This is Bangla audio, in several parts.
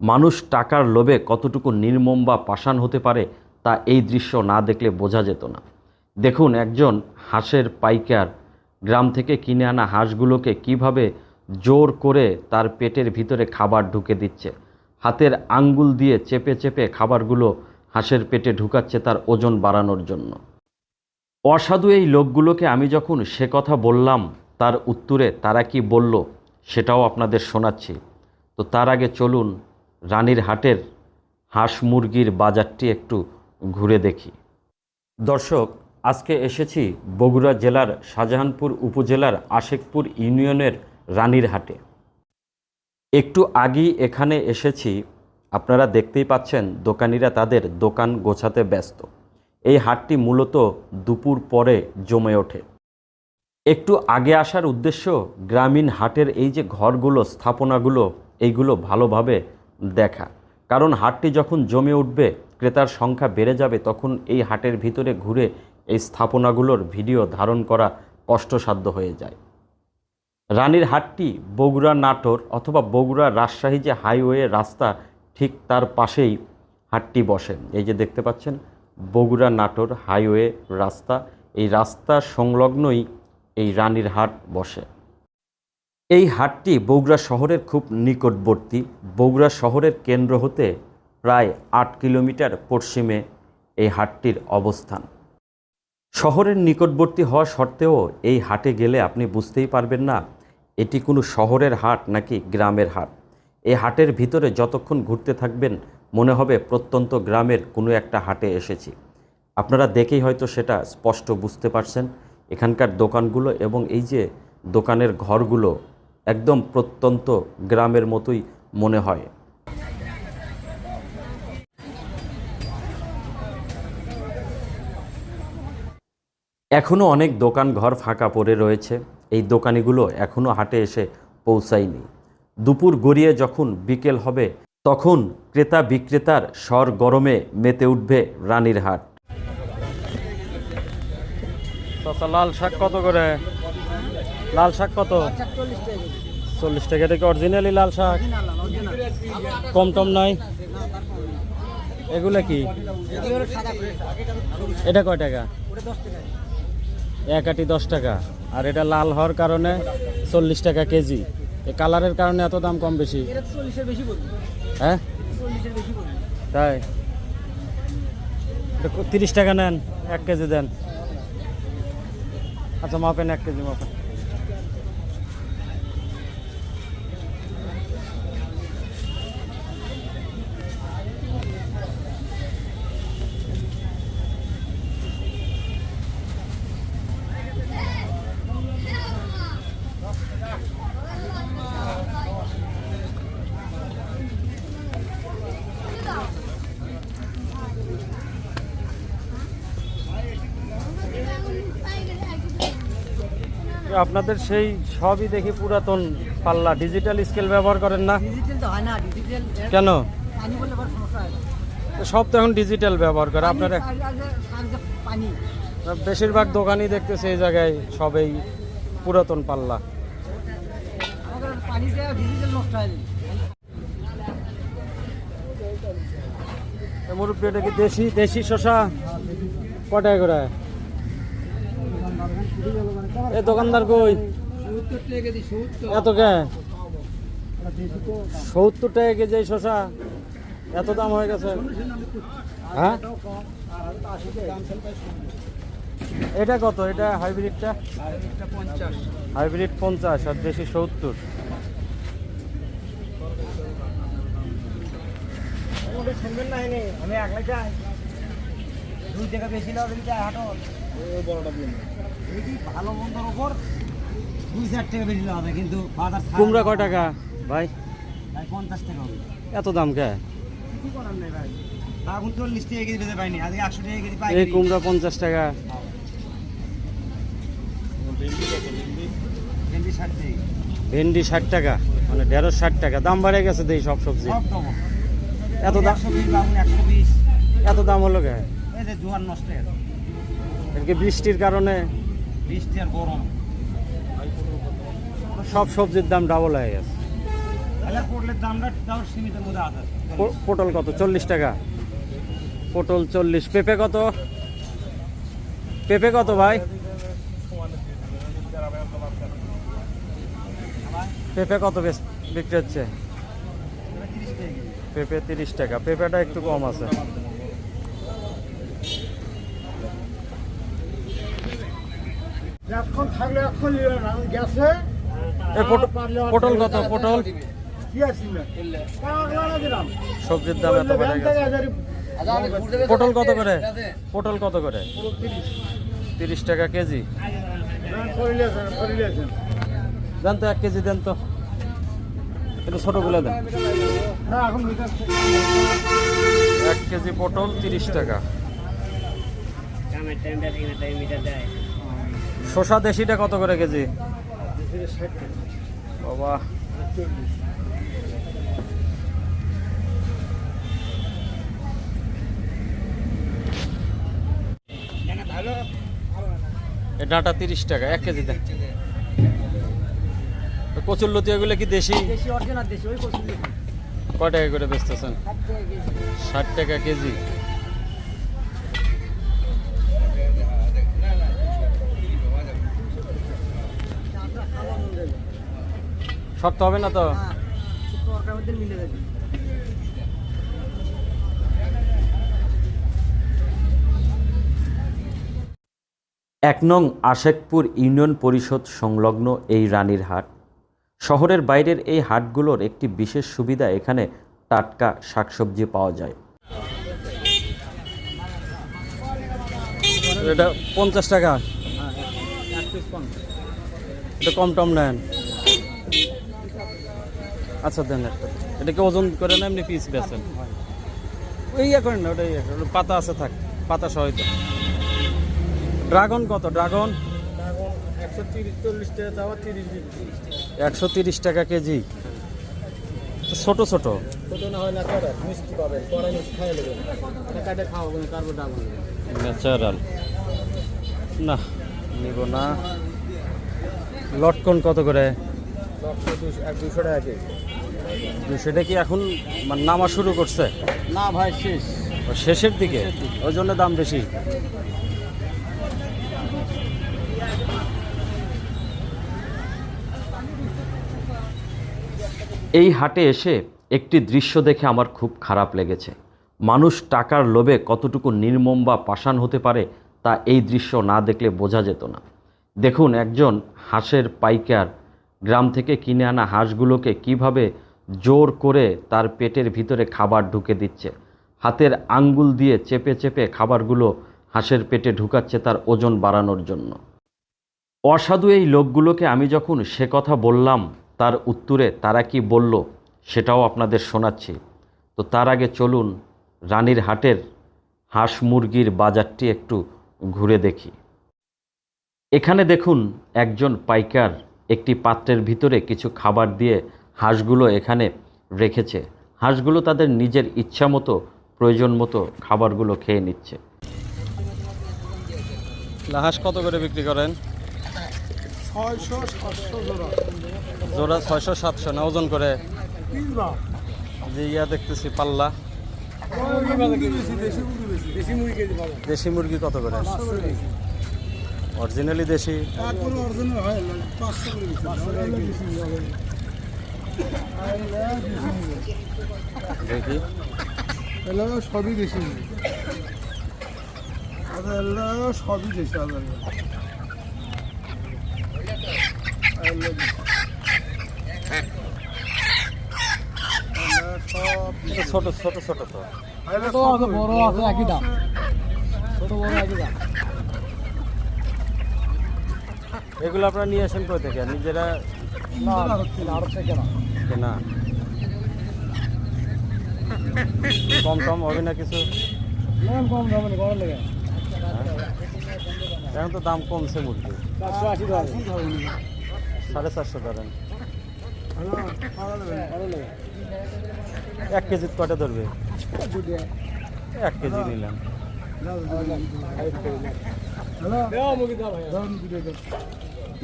মানুষ টাকার লোভে কতটুকু নির্মম বা পাষাণ হতে পারে তা এই দৃশ্য না দেখলে বোঝা যেত না। দেখুন একজন হাঁসের পাইকার গ্রাম থেকে কিনে আনা হাঁসগুলোকে কীভাবে জোর করে তার পেটের ভিতরে খাবার ঢুকে দিচ্ছে। হাতের আঙ্গুল দিয়ে চেপে চেপে খাবারগুলো হাঁসের পেটে ঢুকাচ্ছে তার ওজন বাড়ানোর জন্য। অসাধু এই লোকগুলোকে আমি যখন সে কথা বললাম, তার উত্তরে তারা কি বলল সেটাও আপনাদের শোনাচ্ছি। তো তার আগে চলুন রানীর হাটের হাঁস মুরগির বাজারটি একটু ঘুরে দেখি। দর্শক, আজকে এসেছি বগুড়া জেলার শাহজাহানপুর উপজেলার আশেকপুর ইউনিয়নের রানীর হাটে। একটু আগেই এখানে এসেছি, আপনারা দেখতেই পাচ্ছেন দোকানিরা তাদের দোকান গোছাতে ব্যস্ত। এই হাটটি মূলত দুপুর পরে জমে ওঠে। একটু আগে আসার উদ্দেশ্য, গ্রামীণ হাটের এই যে ঘরগুলো, স্থাপনাগুলো, এইগুলো ভালোভাবে দেখা। কারণ হাটটি যখন জমে উঠবে, ক্রেতার সংখ্যা বেড়ে যাবে, তখন এই হাটের ভিতরে ঘুরে এই স্থাপনাগুলোর ভিডিও ধারণ করা কষ্টসাধ্য হয়ে যায়। রানীর হাটটি বগুড়া নাটোর অথবা বগুড়া রাজশাহী যে হাইওয়ে রাস্তা, ঠিক তার পাশেই হাটটি বসে। এই যে দেখতে পাচ্ছেন, বগুড়া নাটোর হাইওয়ে রাস্তা, এই রাস্তা সংলগ্নই এই রানীর হাট বসে। এই হাটটি বগুড়া শহরের খুব নিকটবর্তী। বগুড়া শহরের কেন্দ্র হতে প্রায় আট কিলোমিটার পশ্চিমে এই হাটটির অবস্থান। শহরের নিকটবর্তী হওয়া সত্ত্বেও এই হাটে গেলে আপনি বুঝতেই পারবেন না, এটি কোনো শহরের হাট নাকি গ্রামের হাট। এই হাটের ভিতরে যতক্ষণ ঘুরতে থাকবেন, মনে হবে প্রত্যন্ত গ্রামের কোনো একটা হাটে এসেছি। আপনারা দেখেই হয়তো সেটা স্পষ্ট বুঝতে পারছেন। এখানকার দোকানগুলো এবং এই যে দোকানের ঘরগুলো একদম প্রত্যন্ত গ্রামের মতোই মনে হয়। এখনও অনেক দোকান ঘর ফাঁকা পড়ে রয়েছে। এই দোকানিগুলো এখনও হাটে এসে পৌঁছায়নি। দুপুর গড়িয়ে যখন বিকেল হবে, তখন ক্রেতা বিক্রেতার স্বর গরমে মেতে উঠবে রানীর হাট। লাল শাক কত করে? লাল শাক কত? চল্লিশ টাকা থেকে অরিজিনালি লাল শাক? কম টম নাই? এগুলো কি? এটা কয় টাকা? এক আটি দশ টাকা। আর এটা লাল হওয়ার কারণে চল্লিশ টাকা কেজি। কালারের কারণে এত দাম কম বেশি? হ্যাঁ? তাই? তিরিশ টাকা নেন এক কেজি দেন। আচ্ছা মাপেন এক কেজি মাপেন। আপনাদের সেই সবই দেখি পুরাতন পাল্লা। ডিজিটাল স্কেল ব্যবহার করেন না। কেন? সব তো এখন ডিজিটাল ব্যবহার করে। আপনারা বেশিরভাগ দোকানই দেখতেছে এই জায়গায় সবেই পুরাতন পাল্লা। মুরব্বী এটা কি দেশি দেশি শশা কটায় করে? এ দোকানদার কই? এত কে? সত্তর টাকা কেজি শশা এত দাম হয়ে গেছে। হ্যাঁ? এটা কত? এটা হাইব্রিডটা? হাইব্রিড পঞ্চাশ, আর দেশি সত্তর। আমি একলাই চাই দুই টাকা বেশি লাভ দিতে হাটো। বড়টা টাকা বেশি কিন্তু কুমড়া কয় টাকা? ভাই। এত দাম কে? এই কুমড়া পঞ্চাশ টাকা। ভেন্ডি ষাট টাকা মানে দেড়শো ষাট টাকা। দাম বাড়ে গেছে দেই সব সবজি। সব এত দাম এত দাম হলো কে? জোয়ার নষ্ট এদিকে বৃষ্টির কারণে বৃষ্টি আর গরম। সব সবজির দাম ডাবল হয়ে গেছে। পটল কত? চল্লিশ টাকা। পটল চল্লিশ। পেঁপে কত? পেঁপে কত ভাই? পেঁপে কত বেশ বিক্রি হচ্ছে? পেঁপে তিরিশ টাকা। পেঁপেটা একটু কম আছে। এখন থাকলে এখন পটল কত পটল? সবজির দাম এত বেড়ে গেছে। পটল কত করে? পটল কত করে? তিরিশ টাকা কেজি। দেন তো এক কেজি দেন তো। একটু ছোটোগুলো দেন। না এখন এক কেজি পটল তিরিশ টাকা। শসা দেশিটা কত করে কেজি? বাবা। ডাঁটা তিরিশ টাকা এক কেজি দেন। তো কচুর লতি এগুলো কি দেশি? কয় টাকা করে বেচতেছেন? ষাট টাকা কেজি। শক্ত হবে না তো? এক নং আশেকপুর ইউনিয়ন পরিষদ সংলগ্ন এই রানীর হাট। শহরের বাইরের এই হাটগুলোর একটি বিশেষ সুবিধা এখানে টাটকা শাকসবজি পাওয়া যায়। এটা পঞ্চাশ টাকা। কম এটা কম টম নেন। আচ্ছা দেন একটা। এটাকে ওজন করে না এমনি পিস বেছেন ওই ইয়ে করেন না ওটা ইয়ে পাতা আছে থাক পাতা সহিত ড্রাগন কত? ড্রাগন? একশো তিরিশ টাকা কেজি। ছোট ছোট। ন্যাচারাল। না নিব না। লটকন কত করে? দুশো টাকা কেজি। সেটা কি এখন মানে নামা শুরু করছে? না ভাই শেষ। শেষের দিকে। ওই জন্য দাম বেশি? এই হাটে এসে একটি দৃশ্য দেখে আমার খুব খারাপ লেগেছে। মানুষ টাকার লোভে কতটুকু নির্মম বা পাষাণ হতে পারে তা এই দৃশ্য না দেখলে বোঝা যেত না। দেখুন একজন হাঁসের পাইকার গ্রাম থেকে কিনে আনা হাঁসগুলোকে কীভাবে জোর করে তার পেটের ভিতরে খাবার ঢুকে দিচ্ছে। হাতের আঙ্গুল দিয়ে চেপে চেপে খাবারগুলো হাঁসের পেটে ঢুকাচ্ছে তার ওজন বাড়ানোর জন্য। অসাধু এই লোকগুলোকে আমি যখন সে কথা বললাম, তার উত্তরে তারা কি বলল সেটাও আপনাদের শোনাচ্ছি। তো তার আগে চলুন রানীর হাটের হাঁস মুরগির বাজারটি একটু ঘুরে দেখি। এখানে দেখুন একজন পাইকার একটি পাত্রের ভিতরে কিছু খাবার দিয়ে হাঁসগুলো এখানে রেখেছে। হাঁসগুলো তাদের নিজের ইচ্ছা মতো প্রয়োজন মতো খাবারগুলো খেয়ে নিচ্ছে। হাঁস কত করে বিক্রি করেন? জোড়া। ছয়শো সাতশো না ওজন করে? যে ইয়া দেখতেছি পাল্লা। দেশি মুরগি বেশি দেশি মুরগি। কেজি পাবো দেশি মুরগি কত করে? অরিজিনালি দেশি? দেখি সবই দেশি সবই দেশি আলাদা সব এটা ছোট ছোট ছোট তো। ছোট বড় আছে একই দাম। ছোট বড় একই দাম। এগুলো আপনারা নিয়ে আসেন কই থেকে? নিজেরা না না কেনা কম টম হবে না কিছু? কম কম দাম বড় লেগে এখন তো দাম কমছে মুরগি সাড়ে চারশো ধরেন। এক কেজি কটা ধরবে? এক কেজি নিলাম। হ্যালো?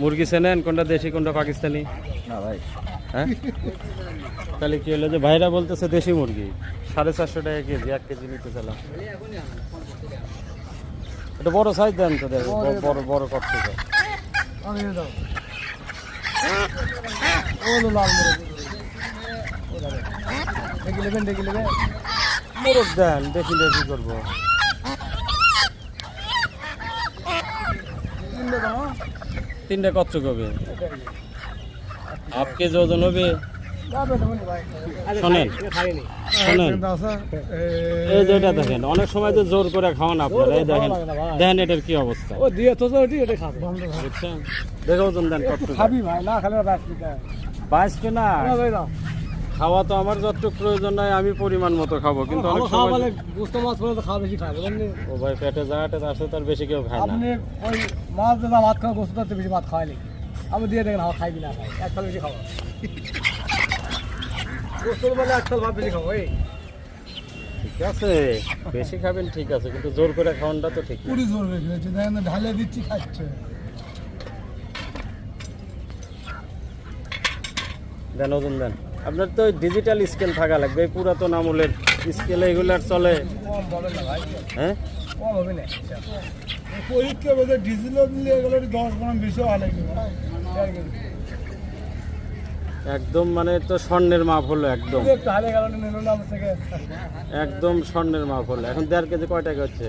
মুরগি চেনেন কোনটা দেশি কোনটা পাকিস্তানি? না ভাই। হ্যাঁ? তাহলে কি হলো যে ভাইরা বলতেছে দেশি মুরগি। সাড়ে চারশো টাকা কেজি এক কেজি নিতে চালাম। এটা বড় সাইজ দেন তো দেখ বড় বড় কত লাল মোরগ দেন দেখি দেখি করব। তিনটা কত হবে হাফ কেজি ওজন হবে শোনেন শোনেন। এই যে এটা দেখেন অনেক সময় তো জোর করে খাওয়ান আপনারা এই দেখেন দেখেন এটার কি অবস্থা। ও দিয়ে তো তো এটা খাবে। বুঝছেন? দেখো ওজন দেন কত খাবি ভাই না খেলে ব্যাস দিতে বাইশকে না। ভাই না। খাওয়া তো আমার যতটুকু প্রয়োজন নাই আমি পরিমাণ মতো খাব কিন্তু অনেক খাওয়া সময় মাছ করে তো খাওয়া বেশি খাবে ও ভাই পেটে জায়গাটা আসে তার বেশি কেউ খায় না। আপনি ওই মাছ দাদা ভাত খাওয়া গোস্ত তো বেশি ভাত খাওয়াইনি আমি দিয়ে দেখেন আমার খাইবি না খাই এক থাল বেশি খাওয়া। গোস্ত বলে এক থাল ভাত বেশি খাব এই। ঠিক আছে বেশি খাবেন ঠিক আছে কিন্তু জোর করে খাওয়ানটা তো ঠিক। পুরি জোর রেখে দিয়েছে দেখেন ঢালে দিচ্ছি খাচ্ছে। দেন ওজন দেন। আপনার তো ডিজিটাল স্কেল থাকা লাগবে, এই পুরাতন আমলের স্কেলে এগুলার চলে। হ্যাঁ? একদম মানে তো স্বর্ণের মাপ হলো একদম। একদম স্বর্ণের মাপ হলো। এখন দেড় কেজি কয় টাকা হচ্ছে?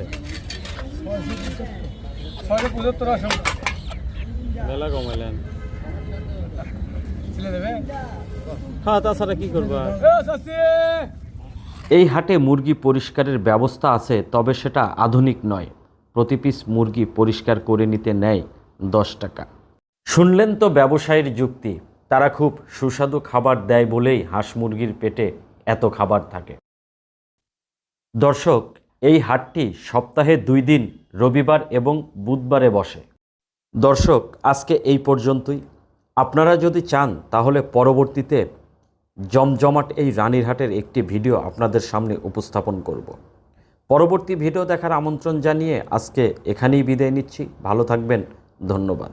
হ্যাঁ তাছাড়া কি করবা? এই হাটে মুরগি পরিষ্কারের ব্যবস্থা আছে তবে সেটা আধুনিক নয়। প্রতি পিস মুরগি পরিষ্কার করে নিতে নেয় দশ টাকা। শুনলেন তো ব্যবসায়ীর যুক্তি তারা খুব সুস্বাদু খাবার দেয় বলেই হাঁস মুরগির পেটে এত খাবার থাকে। দর্শক এই হাটটি সপ্তাহে দুই দিন রবিবার এবং বুধবারে বসে। দর্শক আজকে এই পর্যন্তই। আপনারা যদি চান তাহলে পরবর্তীতে জমজমাট এই রানীরহাটের একটি ভিডিও আপনাদের সামনে উপস্থাপন করব। পরবর্তী ভিডিও দেখার আমন্ত্রণ জানিয়ে আজকে এখানেই বিদায় নিচ্ছি। ভালো থাকবেন। ধন্যবাদ।